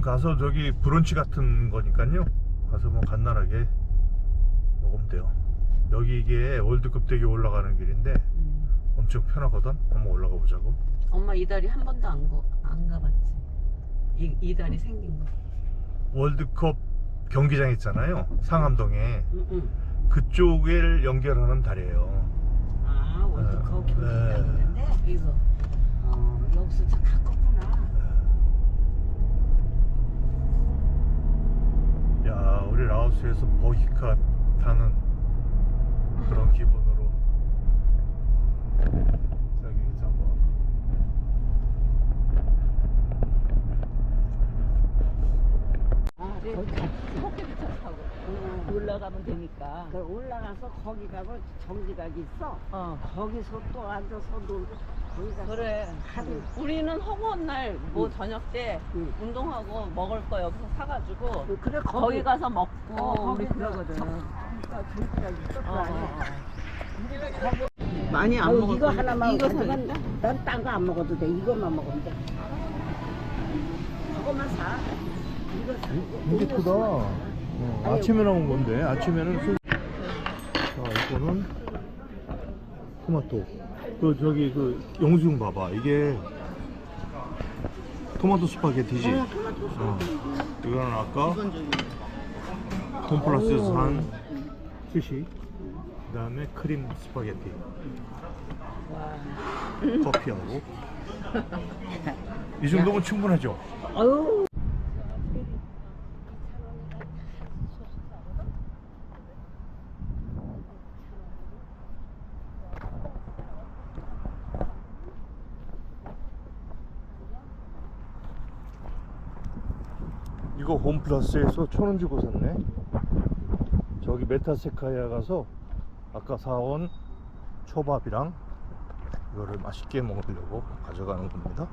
가서 저기 브런치 같은 거니까요. 가서 뭐 간단하게 먹으면 돼요. 여기 이게 월드컵 대기 올라가는 길인데 음. 엄청 편하거든. 한번 올라가 보자고. 엄마 이 다리 한 번도 안, 거, 안 가봤지. 이, 이 다리 생긴 거. 월드컵 경기장 있잖아요. 상암동에 응, 응. 그쪽을 연결하는 다리예요. 아, 월드컵 네. 경기장 있는데 이거. 어, 여기서 참 가깝구나. 야, 우리 라오스에서 버기카 타는 그런 기분으로 저기 잡아. 아, 거기 같이 코끼리차 타고 응. 올라가면 되니까. 그 올라가서 거기 가면 정지각이 있어. 어. 거기서 또 앉아서 놀고 거기 가서 그래. 하루 우리는 허구한 날뭐 응. 저녁 때 응. 운동하고 먹을 거 여기서 사가지고 그래 거기, 가서 먹고 어, 우리 거기 그러거든. 정지각 있어 그 어, 안에. 어, 어. 많이 안 아유, 먹었어. 이거 하나만 이거 가져간 사. 난딴 거 안 먹어도 돼. 이것만 먹으면 돼. 저것만 사. 이거 사. 이게 크다. 사. 어, 아침에 나온 건데 아침에는 술. 자 이거는 토마토. 그 저기 그 영수증 봐봐. 이게 토마토 스파게티지. 어. 어. 이거는 아까 홈플러스에서 산 스시. 그 다음에 크림 스파게티. 커피하고. 이 정도면 충분하죠. 아유. 이거 홈플러스에서 천원 주고 샀네. 저기 메타세카야 가서 아까 사온 초밥이랑 이거를 맛있게 먹으려고 가져가는 겁니다.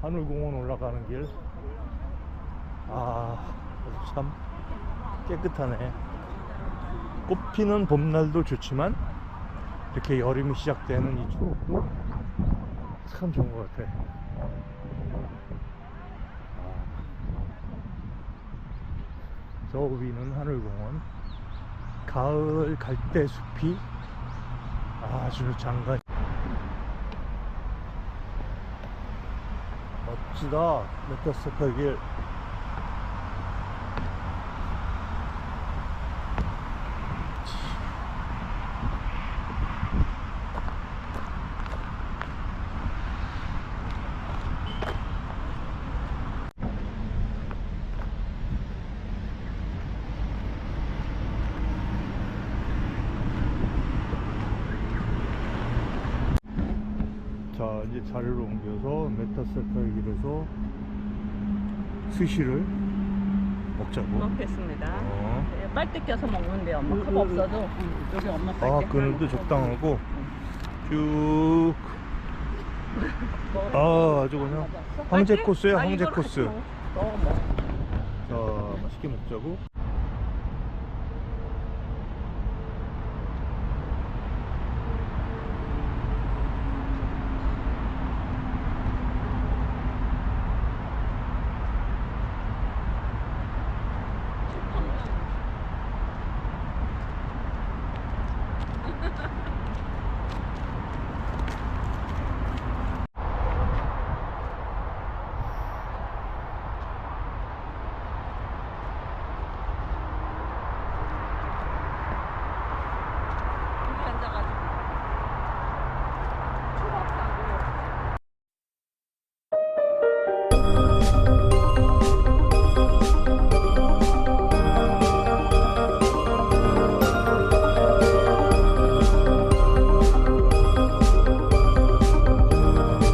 하늘공원 올라가는 길. 아, 참 깨끗하네. 꽃피는 봄날도 좋지만 이렇게 여름이 시작되는 이 초록도 참 좋은 것 같아. 저 위는 하늘공원 가을 갈대숲이 아주 장관 멋지다. 메타스카 길 자 이제 자리를 옮겨서 메타세카 길에서 스시를 먹자고 먹겠습니다. 어. 네, 빨대 껴서 먹는데 엄마 응, 컵 응, 없어도 여기 엄마 빨대. 아 그늘도 적당하고 쭉 아, 아주 그냥 황제 코스야, 황제 코스. 어, 뭐. 자, 맛있게 먹자고.